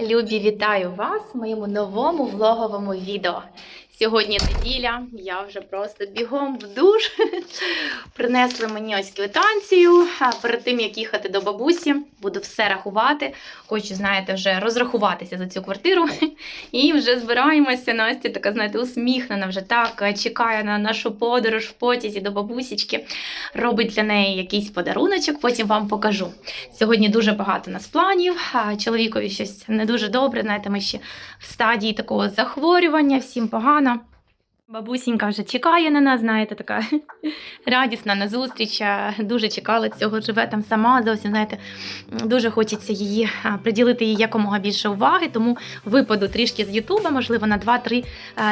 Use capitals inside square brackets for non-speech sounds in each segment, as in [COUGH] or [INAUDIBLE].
Любі, вітаю вас в моєму новому влоговому відео. Сьогодні неділя, я вже просто бігом в душ. Принесли мені ось квитанцію. Перед тим як їхати до бабусі, буду все рахувати. Хочу, знаєте, вже розрахуватися за цю квартиру. І вже збираємося. Настя така, знаєте, усміхнена, вже так чекає на нашу подорож в потязі до бабусічки. Робить для неї якийсь подаруночок, потім вам покажу. Сьогодні дуже багато нас планів. Чоловікові щось не дуже добре. Знаєте, ми ще в стадії такого захворювання, всім погано. Бабусінька вже чекає на нас, знаєте, така [LAUGHS] радісна на зустріч. Дуже чекала цього, живе там сама. Зовсім знаєте, дуже хочеться її приділити їй якомога більше уваги. Тому випаду трішки з Ютуба, можливо, на 2-3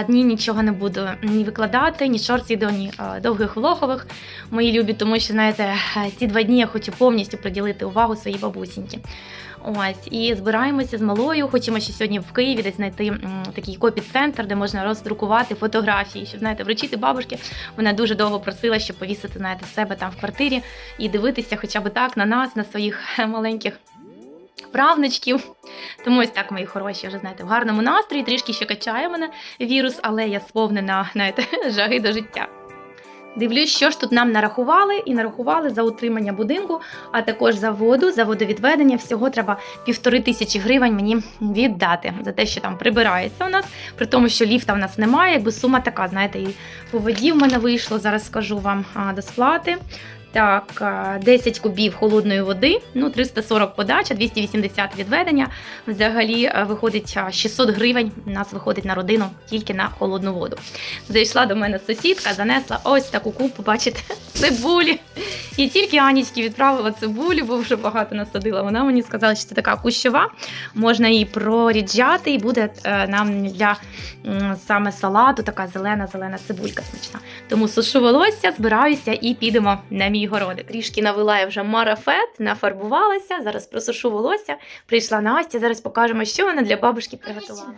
дні нічого не буду ні викладати, ні шорт відео, ні довгих влогових мої любі, тому що знаєте, ці два дні я хочу повністю приділити увагу своїй бабусіньки. Ось і збираємося з малою. Хочемо ще сьогодні в Києві десь знайти м, такий копі-центр, де можна роздрукувати фотографії, щоб знаєте, вручити бабушки. Вона дуже довго просила, щоб повісити знаєте, себе там в квартирі і дивитися, хоча б так на нас, на своїх [LAUGHS] маленьких. Правничків, тому ось так, мої хороші, вже знаєте, в гарному настрої, трішки ще качає мене вірус, але я сповнена знаєте, [LAUGHS] жаги до життя. Дивлюсь, що ж тут нам нарахували, і нарахували за утримання будинку, а також за воду, за водовідведення. Всього треба півтори тисячі гривень мені віддати за те, що там прибирається у нас, при тому, що ліфта в нас немає, якби сума така, знаєте, і по воді в мене вийшло. Зараз скажу вам до сплати. Так, 10 кубів холодної води, ну 340 подача, 280 відведення. Взагалі виходить 600 гривень. У нас виходить на родину тільки на холодну воду. Зайшла до мене сусідка, занесла ось таку купу, бачите, [LAUGHS] цибулі. І тільки Анічки відправила цибулю, бо вже багато насадила. Вона мені сказала, що це така кущова, можна її проріджати, і буде е, нам для саме салату така зелена-зелена цибулька смачна. Тому сушу волосся, збираюся і підемо на мій городик. Трішки навела я вже марафет, нафарбувалася. Зараз просушу волосся. Прийшла Настя. Зараз покажемо, що вона для бабушки приготувала.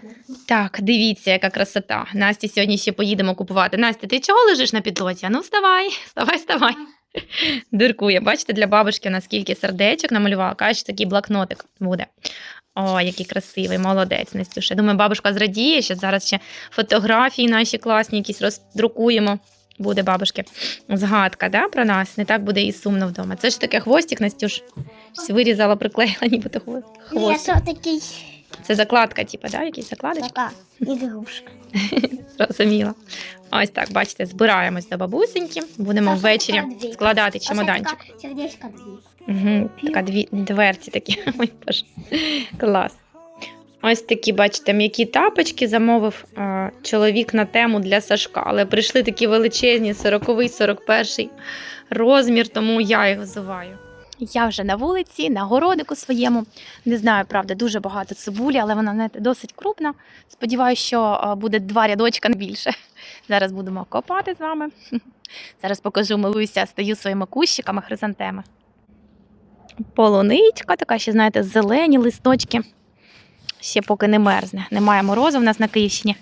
Так, дивіться, яка красота. Насті сьогодні ще поїдемо купувати. Настя, ти чого лежиш на підлоці? А Ну вставай, вставай, вставай. Диркує. Бачите, для бабушки у нас скільки сердечок намалювала. Каже, такий блокнотик буде. О, який красивий, молодець, Настюша. Думаю, бабушка зрадіє, що зараз ще фотографії наші класні якісь роздрукуємо. Буде бабушки згадка да, про нас. Не так буде і сумно вдома. Це ж таке хвостик, Настюш. Щось вирізала, приклеїла, нібито хвост. Це такий Це закладка, типу, да? якісь закладочки. така ігрушка. [LAUGHS] Зрозуміла. Ось так, бачите, збираємось до бабусеньки. Будемо ввечері складати чемоданчик. така Сердечко дві. Угу, така дві дверці такі. [LAUGHS] Ой, боже. Клас. Ось такі, бачите, м'які тапочки замовив а, чоловік на тему для Сашка. Але прийшли такі величезні, 40-й, 41 розмір, тому я їх взуваю. Я вже на вулиці, на городику своєму. Не знаю, правда, дуже багато цибулі, але вона знаєте, досить крупна. Сподіваюся, що буде два рядочка не більше. [LAUGHS] Зараз будемо копати з вами. [LAUGHS] Зараз покажу, милуюся, стою своїми кущиками хризантеми. Полуничка, така ще, знаєте, зелені листочки. Ще поки не мерзне. Немає морозу в нас на Київщині.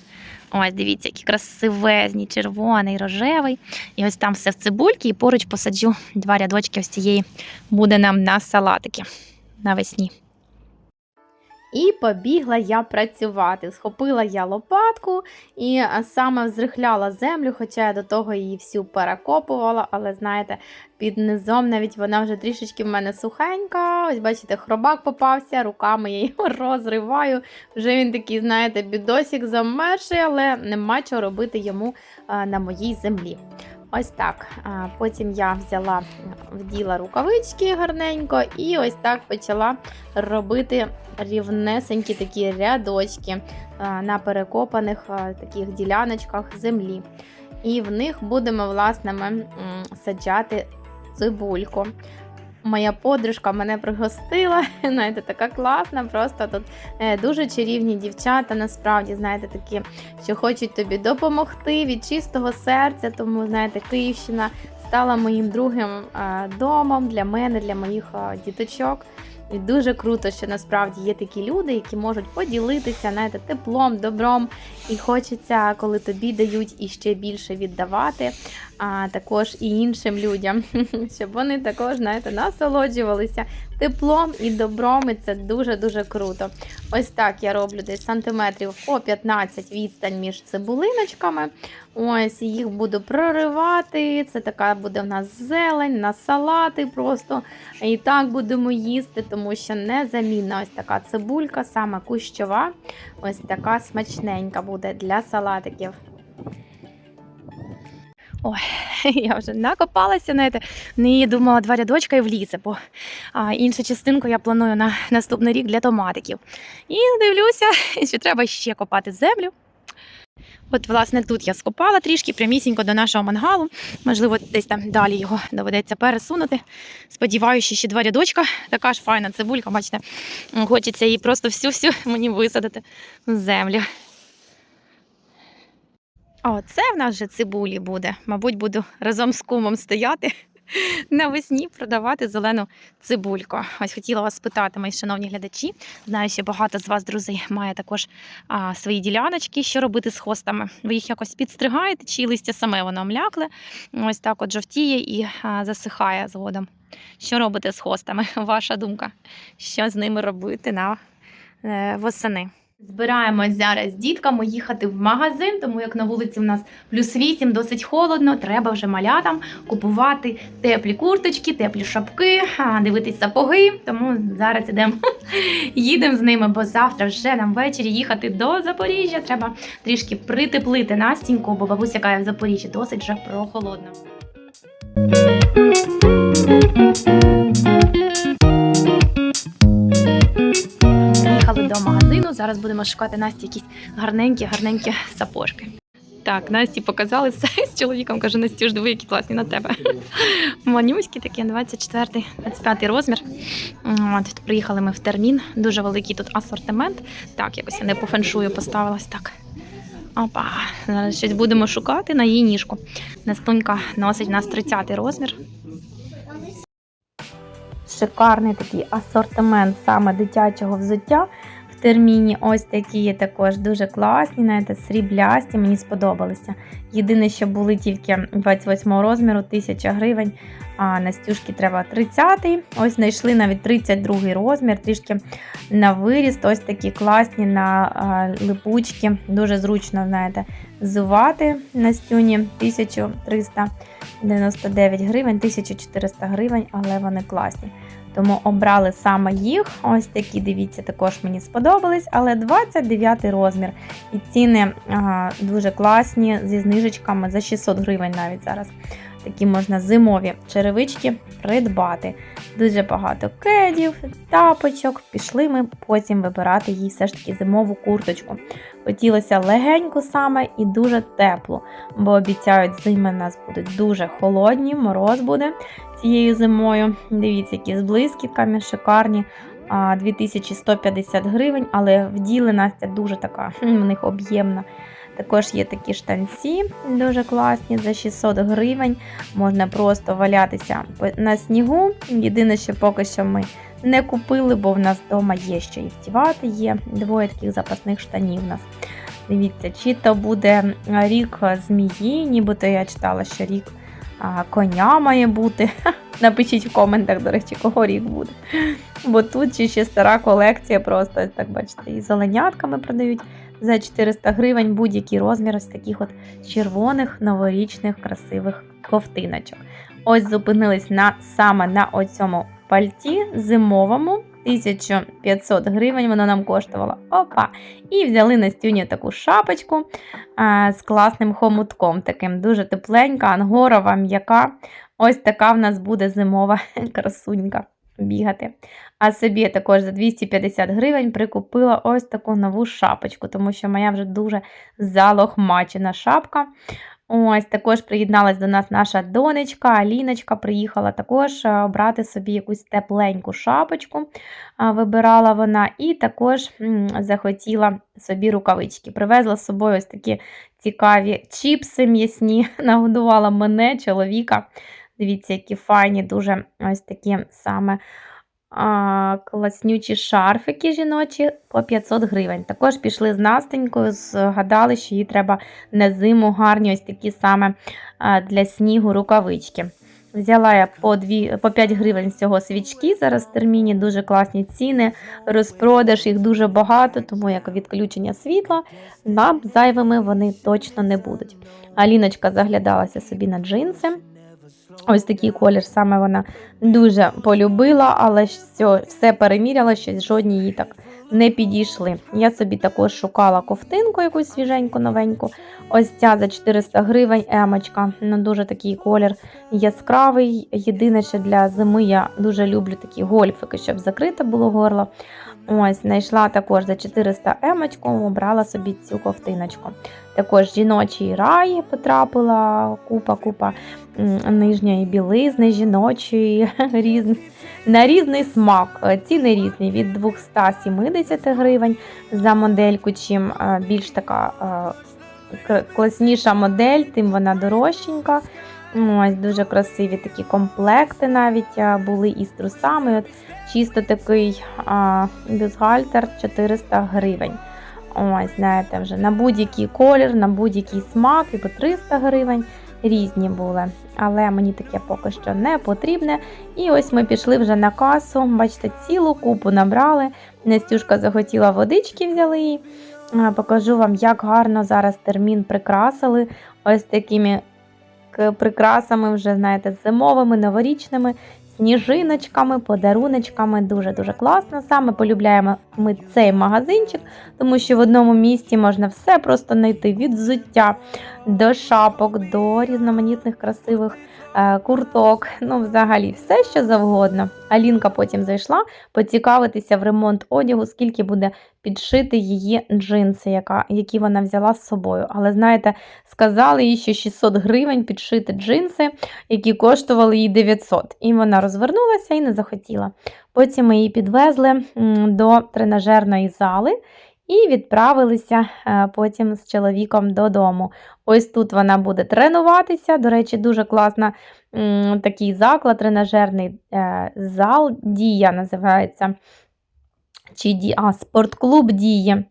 Ось, дивіться, який красивезний, червоний, рожевий. І ось там все в цибульки, і поруч посаджу два рядочки ось цієї буде нам на салатики навесні. І побігла я працювати. Схопила я лопатку і саме взрихляла землю, хоча я до того її всю перекопувала, але знаєте, під низом навіть вона вже трішечки в мене сухенька. Ось бачите, хробак попався, руками я його [LAUGHS] розриваю. Вже він такий, знаєте, бідосик замерший, але нема чого робити йому на моїй землі. Ось так. Потім я взяла, вділа рукавички гарненько і ось так почала робити рівнесенькі такі рядочки на перекопаних таких діляночках землі. І в них будемо, власне, ми саджати цибульку. Моя подружка мене пригостила, [LAUGHS] знаєте, така класна, просто тут е, дуже чарівні дівчата, насправді, знаєте, такі, що хочуть тобі допомогти від чистого серця. Тому, знаєте, Київщина стала моїм другим е, домом для мене, для моїх е, діточок. І дуже круто, що насправді є такі люди, які можуть поділитися знаєте, теплом, добром. І хочеться, коли тобі дають і ще більше віддавати, а також і іншим людям, [LAUGHS] щоб вони також знаєте, насолоджувалися теплом і добром. І це дуже-дуже круто. Ось так я роблю десь сантиметрів по 15 відстань між цибулиночками. Ось їх буду проривати. Це така буде в нас зелень на салати. Просто і так будемо їсти, тому що незамінна ось така цибулька, саме кущова. Ось така смачненька буде для салатиків. Ой, [LAUGHS] я вже накопалася, знаєте, в неї думала два рядочка і влізе, бо а, іншу частинку я планую на наступний рік для томатиків. І дивлюся, [LAUGHS] що треба ще копати землю. От, власне, тут я скопала трішки прямісінько до нашого мангалу. Можливо, десь там далі його доведеться пересунути. Сподіваюся, ще два рядочка. Така ж файна цибулька, бачите, хочеться її просто всю-всю мені висадити в землю. О, це в нас вже цибулі буде. Мабуть, буду разом з кумом стояти [LAUGHS] навесні продавати зелену цибульку. Ось хотіла вас спитати, мої шановні глядачі. Знаю, що багато з вас, друзі, має також а, свої діляночки. Що робити з хостами? Ви їх якось підстригаєте, чи листя саме воно млякле? Ось так от жовтіє і а, засихає згодом. Що робити з хостами? [LAUGHS] Ваша думка? Що з ними робити на е, восени? Збираємось зараз з дітками їхати в магазин, тому як на вулиці в нас плюс 8, досить холодно. Треба вже малятам купувати теплі курточки, теплі шапки, а, дивитись сапоги. Тому зараз ідемо, [LAUGHS] їдемо з ними, бо завтра вже нам ввечері їхати до Запоріжжя. Треба трішки притеплити Настіньку, бо бабуся каже в Запоріжжі досить вже прохолодно. Приїхали до магазину. Зараз будемо шукати Насті якісь гарненькі, гарненькі сапожки. Так, Насті показали [LAUGHS] все з чоловіком. Каже, Настюш, диви, які класні на тебе. Манюські такі, 24 25 розмір. От, приїхали ми в термін. Дуже великий тут асортимент. Так, якось я не по феншую поставилась так. Опа, зараз щось будемо шукати на її ніжку. Настунька носить у нас 30 розмір. Шикарний такий асортимент саме дитячого взуття в терміні. Ось такі є також дуже класні, знаєте, сріблясті, мені сподобалися. Єдине, що були тільки 28 розміру, 1000 гривень, а Настюшки треба 30-й. Ось знайшли навіть 32 розмір, трішки на виріст. Ось такі класні на липучки. Дуже зручно, знаєте, взувати Настюні 1399 гривень, 1400 гривень, але вони класні. Тому обрали саме їх. Ось такі, дивіться, також мені сподобались, але 29 розмір. І ціни а, дуже класні, зі знижечками за 600 гривень навіть зараз. Такі можна зимові черевички придбати. Дуже багато кедів, тапочок. Пішли ми потім вибирати їй все ж таки зимову курточку. Хотілося легеньку саме і дуже теплу, бо обіцяють, зими нас будуть дуже холодні, мороз буде цією зимою. Дивіться, які з блискітками, шикарні. 2150 гривень, але в ділі Настя дуже така, [LAUGHS] в них об'ємна. Також є такі штанці, дуже класні, за 600 гривень. Можна просто валятися на снігу. Єдине, що поки що ми не купили, бо в нас вдома є що і втівати. Є двоє таких запасних штанів у нас. Дивіться, чи то буде рік змії, нібито я читала, що рік коня має бути. [LAUGHS] Напишіть в коментах, до речі, кого рік буде. Бо тут чи ще стара колекція, просто так бачите, і зеленятками продають за 400 гривень будь-який розмір ось таких от червоних новорічних красивих ковтиночок. Ось зупинились на саме на оцьому пальті зимовому. 1500 гривень воно нам коштувало. Опа! І взяли Настюню таку шапочку а, з класним хомутком, таким дуже тепленька, ангорова, м'яка. Ось така в нас буде зимова [LAUGHS] красунька бігати. А собі також за 250 гривень прикупила ось таку нову шапочку, тому що моя вже дуже залохмачена шапка. Ось також приєдналась до нас наша донечка, Аліночка. Приїхала також а, брати собі якусь тепленьку шапочку, вибирала вона, і також захотіла собі рукавички. Привезла з собою ось такі цікаві чіпси м'ясні, [LAUGHS] нагодувала мене, чоловіка. Дивіться, які файні, дуже ось такі саме а, класнючі шарфики жіночі по 500 гривень. Також пішли з Настенькою, згадали, що їй треба на зиму гарні ось такі саме для снігу рукавички. Взяла я по, 2, по 5 гривень всього свічки. Зараз в терміні дуже класні ціни, розпродаж їх дуже багато, тому як відключення світла нам зайвими вони точно не будуть. Аліночка заглядалася собі на джинси. Ось такий колір саме вона дуже полюбила, але все, все переміряла, щось жодні їй так не підійшли. Я собі також шукала ковтинку якусь свіженьку, новеньку. Ось ця за 400 гривень емочка. Ну, дуже такий колір яскравий. Єдине, що для зими я дуже люблю такі гольфики, щоб закрите було горло. Ось, знайшла також за 400 емочку, обрала собі цю ковтиночку. Також жіночий рай потрапила купа-купа нижньої білизни, жіночої [LAUGHS] різні, на різний смак. Е, Ціни різні від 270 гривень за модельку, чим е, більш така е, класніша модель, тим вона дорожченька. Ось дуже красиві такі комплекти навіть були із трусами. От, чисто такий а, бюстгальтер 400 гривень. Ось, знаєте, вже на будь-який колір, на будь-який смак, і по 300 гривень різні були. Але мені таке поки що не потрібне. І ось ми пішли вже на касу. Бачите, цілу купу набрали. Нестюшка захотіла водички, взяли її. Покажу вам, як гарно зараз термін прикрасили. Ось такими прикрасами, вже, знаєте, зимовими, новорічними сніжиночками, подаруночками. Дуже-дуже класно. Саме полюбляємо ми цей магазинчик, тому що в одному місці можна все просто знайти від взуття до шапок, до різноманітних красивих курток. Ну, взагалі, все що завгодно. Алінка потім зайшла поцікавитися в ремонт одягу, скільки буде підшити її джинси, яка, які вона взяла з собою. Але знаєте, сказали їй, що 600 гривень підшити джинси, які коштували їй 900. І вона розвернулася і не захотіла. Потім ми її підвезли до тренажерної зали і відправилися е, потім з чоловіком додому. Ось тут вона буде тренуватися. До речі, дуже класна такий заклад, тренажерний е, зал, Дія називається. Чи Ді... спортклуб Діє.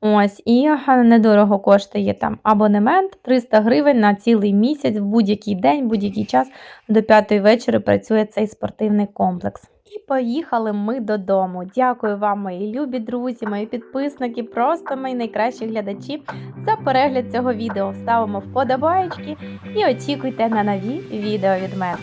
Ось, і недорого коштує там абонемент 300 гривень на цілий місяць, в будь-який день, в будь-який час до 5 вечора працює цей спортивний комплекс. І поїхали ми додому. Дякую вам, мої любі друзі, мої підписники, просто мої найкращі глядачі за перегляд цього відео. Ставимо вподобайки і очікуйте на нові відео від мене.